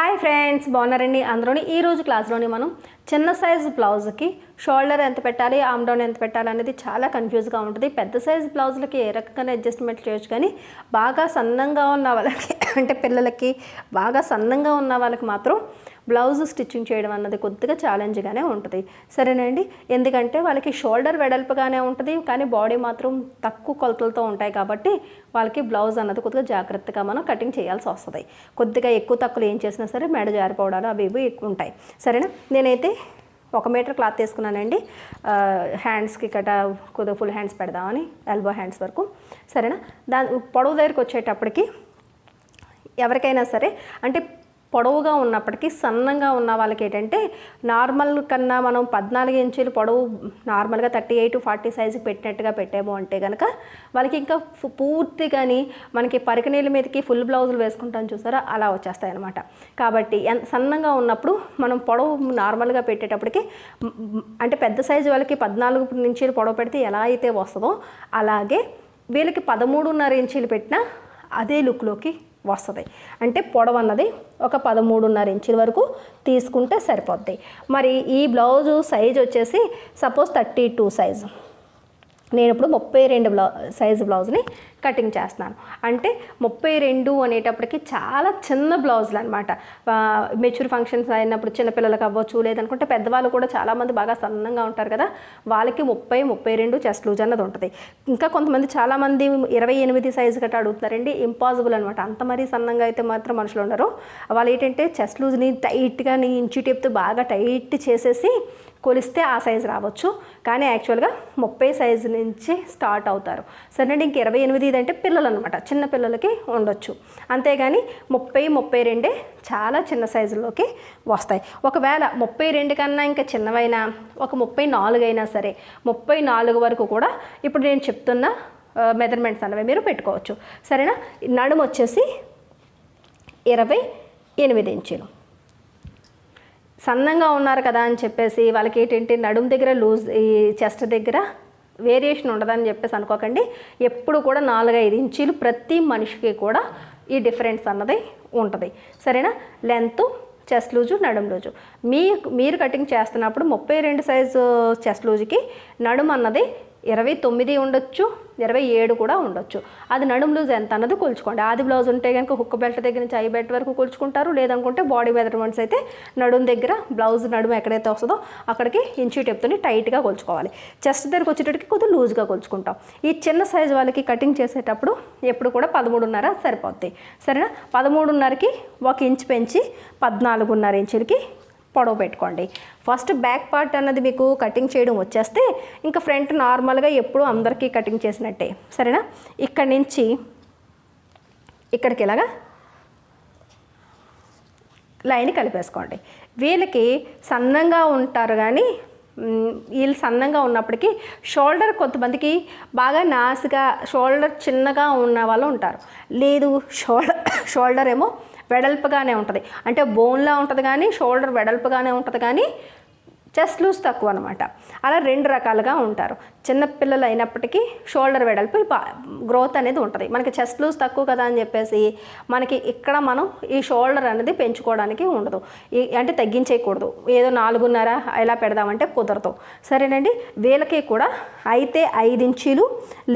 Hi friends బాగున్నారండి? అందరూని ఈరోజు క్లాస్లోని మనం చిన్న సైజు బ్లౌజ్కి షోల్డర్ ఎంత పెట్టాలి ఆమ్ డౌన్ ఎంత పెట్టాలి అనేది చాలా కన్ఫ్యూజ్గా ఉంటుంది. పెద్ద సైజు బ్లౌజ్లకి ఏ రకంగా అడ్జస్ట్మెంట్ చేయొచ్చు కానీ బాగా సన్నంగా ఉన్న వాళ్ళకి అంటే పిల్లలకి బాగా సన్నంగా ఉన్న వాళ్ళకి మాత్రం బ్లౌజ్ స్టిచ్చింగ్ చేయడం అన్నది కొద్దిగా ఛాలెంజ్గానే ఉంటుంది. సరేనండి? ఎందుకంటే వాళ్ళకి షోల్డర్ వెడల్పుగానే ఉంటుంది కానీ బాడీ మాత్రం తక్కువ కొలతలతో ఉంటాయి కాబట్టి వాళ్ళకి బ్లౌజ్ అన్నది కొద్దిగా జాగ్రత్తగా మనం కటింగ్ చేయాల్సి వస్తుంది. కొద్దిగా ఎక్కువ తక్కువలు ఏం చేసినా సరే మెడ జారిపోవడాలు అవి ఇవి ఎక్కువ ఉంటాయి. సరేనా? నేనైతే ఒక మీటర్ క్లాత్ తీసుకున్నానండి. హ్యాండ్స్కి కట కొద్దిగా ఫుల్ హ్యాండ్స్ పెడదామని ఎల్బో హ్యాండ్స్ వరకు. సరేనా? దాని పొడవు దగ్గరికి వచ్చేటప్పటికి ఎవరికైనా సరే అంటే పొడవుగా ఉన్నప్పటికీ సన్నంగా ఉన్న వాళ్ళకి ఏంటంటే నార్మల్ కన్నా మనం పద్నాలుగు ఇంచులు పొడవు నార్మల్గా థర్టీ ఎయిట్ ఫార్టీ సైజుకి పెట్టినట్టుగా పెట్టాము అంటే కనుక వాళ్ళకి ఇంకా పూర్తిగాని పూర్తి కానీ మనకి పరికనీళ్ళ మీదకి ఫుల్ బ్లౌజులు వేసుకుంటాం చూసారా అలా వచ్చేస్తాయి అనమాట కాబట్టి ఎన్- సన్నంగా ఉన్నప్పుడు మనం పొడవు నార్మల్గా పెట్టేటప్పటికి అంటే పెద్ద సైజు వాళ్ళకి పద్నాలుగు ఇంచీలు పొడవు పెడితే ఎలా అయితే వస్తుందో అలాగే వీళ్ళకి పదమూడున్నర ఇంచీలు పెట్టినా అదే లుక్లోకి వస్తుంది. అంటే పొడవు అన్నది ఒక పదమూడున్నర ఇంచుల వరకు తీసుకుంటే సరిపోద్ది. మరి ఈ బ్లౌజు సైజ్ వచ్చేసి సపోజ్ థర్టీ టూ సైజు. నేను ఇప్పుడు ముప్పై రెండు బ్లౌ సైజు బ్లౌజ్ని కటింగ్ చేస్తున్నాను. అంటే ముప్పై రెండు అనేటప్పటికి చాలా చిన్న బ్లౌజులు అనమాట మెచ్యూర్ ఫంక్షన్స్ అయినప్పుడు చిన్నపిల్లలకు అవ్వచ్చు లేదనుకుంటే పెద్దవాళ్ళు కూడా చాలామంది బాగా సన్నంగా ఉంటారు కదా. వాళ్ళకి ముప్పై ముప్పై రెండు చెస్ట్ లూజ్ అన్నది ఉంటుంది. ఇంకా కొంతమంది చాలామంది ఇరవై ఎనిమిది సైజు గట్రా అడుగుతున్నారండి. ఇంపాసిబుల్ అనమాట అంత మరీ సన్నంగా అయితే మాత్రం మనుషులు ఉండరు. వాళ్ళు ఏంటంటే చెస్ట్ లూజ్ని టైట్గా నీ ఇంచు టేప్తో బాగా టైట్ చేసేసి కొలిస్తే ఆ సైజు రావచ్చు. కానీ యాక్చువల్గా ముప్పై సైజు నుంచి స్టార్ట్ అవుతారు. సరేనండి ఇంక ఇరవై ఎనిమిది ఇదంటే పిల్లలు అనమాట చిన్న పిల్లలకి ఉండొచ్చు. అంతేగాని ముప్పై ముప్పై రెండే చాలా చిన్న సైజులోకి వస్తాయి. ఒకవేళ ముప్పై రెండు కన్నా ఇంకా చిన్నవైనా ఒక ముప్పై నాలుగు అయినా సరే ముప్పై నాలుగు వరకు కూడా ఇప్పుడు నేను చెప్తున్న మెజర్మెంట్స్ అనేవి మీరు పెట్టుకోవచ్చు. సరేనా? నడుము వచ్చేసి ఇరవై ఎనిమిది ఇంచులు. సన్నంగా ఉన్నారు కదా అని చెప్పేసి వాళ్ళకి ఏంటంటే నడుము దగ్గర లూజ్ ఈ చెస్ట్ దగ్గర వేరియేషన్ ఉండదని చెప్పేసి అనుకోకండి. ఎప్పుడు కూడా నాలుగైదు ఇంచీలు ప్రతి మనిషికి కూడా ఈ డిఫరెన్స్ అన్నది ఉంటుంది. సరేనా? లెంత్ చెస్ట్ లూజు నడుము లూజు. మీ మీరు కటింగ్ చేస్తున్నప్పుడు ముప్పై రెండు సైజు చెస్ట్ లూజుకి నడుము అన్నది ఇరవై తొమ్మిది ఉండొచ్చు ఇరవై ఏడు కూడా ఉండొచ్చు. అది నడుము లూజ్ ఎంత అన్నది కొలుచుకోండి. ఆది బ్లౌజ్ ఉంటే కనుక హుక్ బెల్ట్ దగ్గర నుంచి ఐ బెల్ట్ వరకు కొలుచుకుంటారు లేదనుకుంటే బాడీ మెజర్మెంట్స్ అయితే నడుము దగ్గర బ్లౌజ్ నడుము ఎక్కడైతే వస్తుందో అక్కడికి ఇంచు టెప్తోని టైట్గా కొలుచుకోవాలి. చెస్ట్ దగ్గరకు వచ్చేటప్పటికి కొద్దిగా లూజ్గా కొలుచుకుంటాం. ఈ చిన్న సైజు వాళ్ళకి కటింగ్ చేసేటప్పుడు ఎప్పుడు కూడా పదమూడున్నర సరిపోద్ది. సరేనా? పదమూడున్నరకి ఒక ఇంచ్ పెంచి పద్నాలుగున్నర ఇంచులకి పొడవు పెట్టుకోండి. ఫస్ట్ బ్యాక్ పార్ట్ అన్నది మీకు కటింగ్ చేయడం వచ్చేస్తే ఇంకా ఫ్రంట్ నార్మల్గా ఎప్పుడు అందరికీ కటింగ్ చేసినట్టే. సరేనా? ఇక్కడి నుంచి ఇక్కడికి ఇలాగా లైన్ కలిపేసుకోండి. వీళ్ళకి సన్నంగా ఉంటారు కానీ వీళ్ళు సన్నంగా ఉన్నప్పటికీ షోల్డర్ కొంతమందికి బాగా నాసుగా షోల్డర్ చిన్నగా ఉన్న వాళ్ళు ఉంటారు. లేదు షోల్డర్ షోల్డర్ ఏమో వెడల్పుగానే ఉంటుంది. అంటే బోన్లా ఉంటుంది కానీ షోల్డర్ వెడల్పుగానే ఉంటుంది కానీ చెస్ట్ లూజ్ తక్కువ అనమాట అలా రెండు రకాలుగా ఉంటారు. చిన్నపిల్లలు అయినప్పటికీ షోల్డర్ వెడల్పు గ్రోత్ అనేది ఉంటుంది. మనకి చెస్ట్ లూజ్ తక్కువ కదా అని చెప్పేసి మనకి ఇక్కడ మనం ఈ షోల్డర్ అనేది పెంచుకోవడానికి ఉండదు. ఈ అంటే తగ్గించేయకూడదు. ఏదో నాలుగున్నర ఎలా పెడదామంటే కుదరదు. సరేనండి? వీళ్ళకి కూడా అయితే ఐదు ఇంచీలు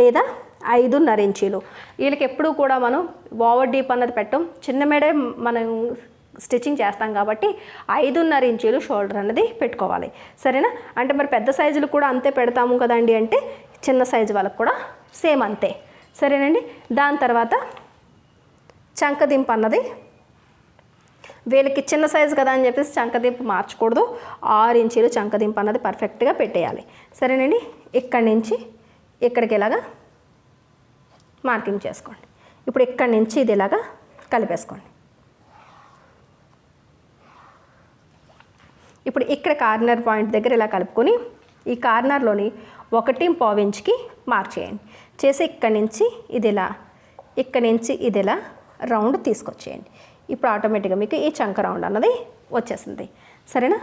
లేదా ఐదున్నర ఇంచీలు. వీళ్ళకి ఎప్పుడూ కూడా మనం ఓవర్ డీప్ అన్నది పెట్టం. చిన్న మేడే మనం స్టిచ్చింగ్ చేస్తాం కాబట్టి ఐదున్నర ఇంచీలు షోల్డర్ అనేది పెట్టుకోవాలి. సరేనా? అంటే మరి పెద్ద సైజులు కూడా అంతే పెడతాము కదండి అంటే చిన్న సైజు వాళ్ళకి కూడా సేమ్ అంతే. సరేనండి? దాని తర్వాత చంకదింపు అన్నది. వీళ్ళకి చిన్న సైజు కదా అని చెప్పేసి చంకదింపు మార్చకూడదు. ఆరు ఇంచీలు చంకదింపు అన్నది పర్ఫెక్ట్గా పెట్టేయాలి. సరేనండి? ఇక్కడి నుంచి ఇక్కడికి ఇలాగా మార్కింగ్ చేసుకోండి. ఇప్పుడు ఇక్కడి నుంచి ఇది ఇలాగా కలిపేసుకోండి. ఇప్పుడు ఇక్కడ కార్నర్ పాయింట్ దగ్గర ఇలా కలుపుకొని ఈ కార్నర్లోని ఒకటి పావించ్కి మార్క్ చేయండి. చేసి ఇక్కడి నుంచి ఇది ఇలా ఇక్కడి నుంచి ఇది ఇలా రౌండ్ తీసుకొచ్చేయండి. ఇప్పుడు ఆటోమేటిక్గా మీకు ఈ చంక రౌండ్ అన్నది వచ్చేసింది. సరేనా?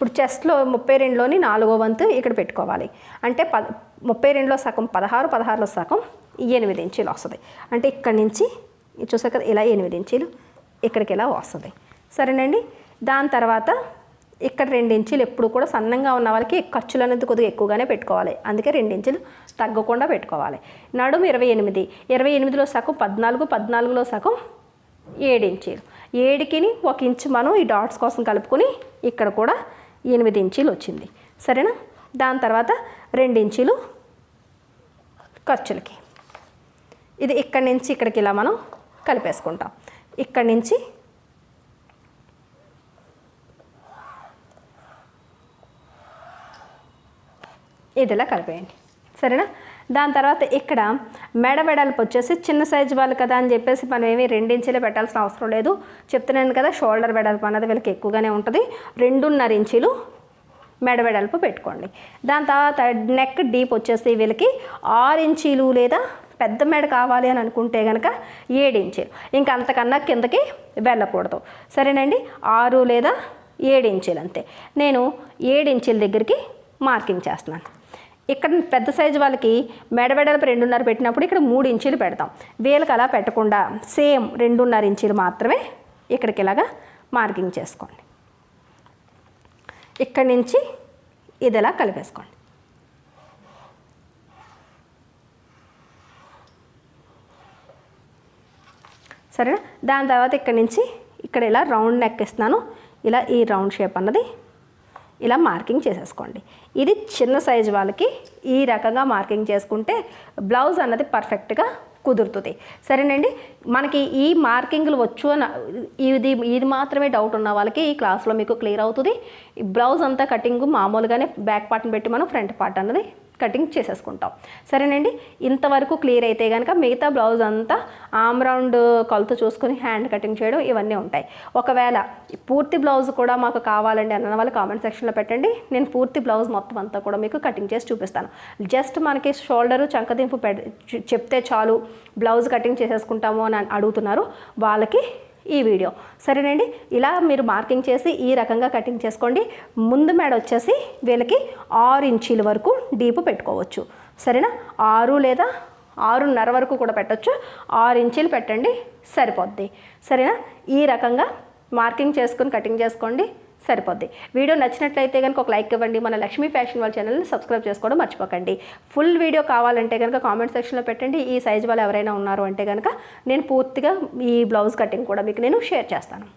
ఇప్పుడు చెస్ట్లో ముప్పై రెండులోని నాలుగో వంతు ఇక్కడ పెట్టుకోవాలి. అంటే పద ముప్పై రెండులో సగం పదహారు పదహారులో సగం ఎనిమిది ఇంచీలు వస్తుంది. అంటే ఇక్కడి నుంచి చూసారు కదా ఇలా ఎనిమిది ఇంచీలు ఇక్కడికి ఇలా వస్తుంది. సరేనండి? దాని తర్వాత ఇక్కడ రెండు ఇంచులు ఎప్పుడు కూడా సన్నంగా ఉన్న వాళ్ళకి ఖర్చులు అనేది కొద్దిగా ఎక్కువగానే పెట్టుకోవాలి. అందుకే రెండు ఇంచులు తగ్గకుండా పెట్టుకోవాలి. నడుము ఇరవై ఎనిమిది. ఇరవై ఎనిమిదిలో సగం పద్నాలుగు పద్నాలుగులో సగం ఏడు ఇంచీలు. ఏడుకిని ఒక ఇంచు మనం ఈ డాట్స్ కోసం కలుపుకొని ఇక్కడ కూడా ఎనిమిది ఇంచీలు వచ్చింది. సరేనా? దాని తర్వాత రెండు ఇంచీలు ఖర్చులకి. ఇది ఇక్కడి నుంచి ఇక్కడికి ఇలా మనం కలిపేసుకుంటాం. ఇక్కడి నుంచి ఇదిలా కలిపేయండి. సరేనా? దాని తర్వాత ఇక్కడ మెడ వెడల్పు వచ్చేసి చిన్న సైజు వాళ్ళు కదా అని చెప్పేసి మనం ఏమి రెండించీలు పెట్టాల్సిన అవసరం లేదు. చెప్తున్నాను కదా షోల్డర్ వెడల్పు అన్నది వీళ్ళకి ఎక్కువగానే ఉంటుంది. రెండున్నర ఇంచీలు మెడ వెడల్పు పెట్టుకోండి. దాని తర్వాత నెక్ డీప్ వచ్చేసి వీళ్ళకి ఆరు ఇంచీలు లేదా పెద్ద మెడ కావాలి అని అనుకుంటే కనుక ఏడించీలు ఇంకా అంతకన్నా కిందకి వెళ్ళకూడదు. సరేనండి? ఆరు లేదా ఏడు అంతే. నేను ఏడు దగ్గరికి మార్కింగ్ చేస్తున్నాను. ఇక్కడ పెద్ద సైజు వాళ్ళకి మెడబెడలపు రెండున్నర పెట్టినప్పుడు ఇక్కడ మూడు ఇంచీలు పెడతాం. వేలకు అలా పెట్టకుండా సేమ్ రెండున్నర ఇంచీలు మాత్రమే ఇక్కడికి ఇలాగా మార్కింగ్ చేసుకోండి. ఇక్కడి నుంచి ఇది ఇలా కలిపేసుకోండి. సరేనా? దాని తర్వాత ఇక్కడి నుంచి ఇక్కడ ఇలా రౌండ్ నెక్ ఇస్తున్నాను. ఇలా ఈ రౌండ్ షేప్ అన్నది ఇలా మార్కింగ్ చేసేసుకోండి. ఇది చిన్న సైజు వాళ్ళకి ఈ రకంగా మార్కింగ్ చేసుకుంటే బ్లౌజ్ అన్నది పర్ఫెక్ట్గా కుదురుతుంది. సరేనండి? మనకి ఈ మార్కింగ్లు వచ్చు అని ఇది ఇది మాత్రమే డౌట్ ఉన్న వాళ్ళకి ఈ క్లాస్లో మీకు క్లియర్ అవుతుంది. బ్లౌజ్ అంతా కటింగ్ మామూలుగానే బ్యాక్ పార్ట్ని పెట్టి మనం ఫ్రంట్ పార్ట్ అన్నది కటింగ్ చేసేసుకుంటాం. సరేనండి? ఇంతవరకు క్లియర్ అయితే కనుక మిగతా బ్లౌజ్ అంతా ఆమ్ రౌండ్ కొలత చూసుకొని హ్యాండ్ కటింగ్ చేయడం ఇవన్నీ ఉంటాయి. ఒకవేళ పూర్తి బ్లౌజ్ కూడా మాకు కావాలండి అన్న వాళ్ళు కామెంట్ సెక్షన్లో పెట్టండి. నేను పూర్తి బ్లౌజ్ మొత్తం అంతా కూడా మీకు కటింగ్ చేసి చూపిస్తాను. జస్ట్ మనకి షోల్డరు చంకదింపు పె చెప్తే చాలు బ్లౌజ్ కటింగ్ చేసేసుకుంటాము అని అడుగుతున్నారు. వాళ్ళకి ఈ వీడియో. సరేనండి? ఇలా మీరు మార్కింగ్ చేసి ఈ రకంగా కటింగ్ చేసుకోండి. ముందు మేడ వచ్చేసి వీళ్ళకి ఆరు ఇంచీల వరకు డీపు పెట్టుకోవచ్చు. సరేనా? ఆరు లేదా ఆరున్నర వరకు కూడా పెట్టచ్చు. ఆరు ఇంచీలు పెట్టండి సరిపోద్ది. సరేనా? ఈ రకంగా మార్కింగ్ చేసుకుని కటింగ్ చేసుకోండి సరిపోద్ది. వీడియో నచ్చినట్లయితే కనుక ఒక లైక్ ఇవ్వండి మన లక్ష్మీ ఫ్యాషన్ వాళ్ళ ఛానల్ని సబ్స్క్రైబ్ చేసుకోవడం మర్చిపోకండి. ఫుల్ వీడియో కావాలంటే కనుక కామెంట్ సెక్షన్లో పెట్టండి ఈ సైజ్ వాళ్ళు ఎవరైనా ఉన్నారు అంటే కనుక నేను పూర్తిగా ఈ బ్లౌజ్ కటింగ్ కూడా మీకు నేను షేర్ చేస్తాను.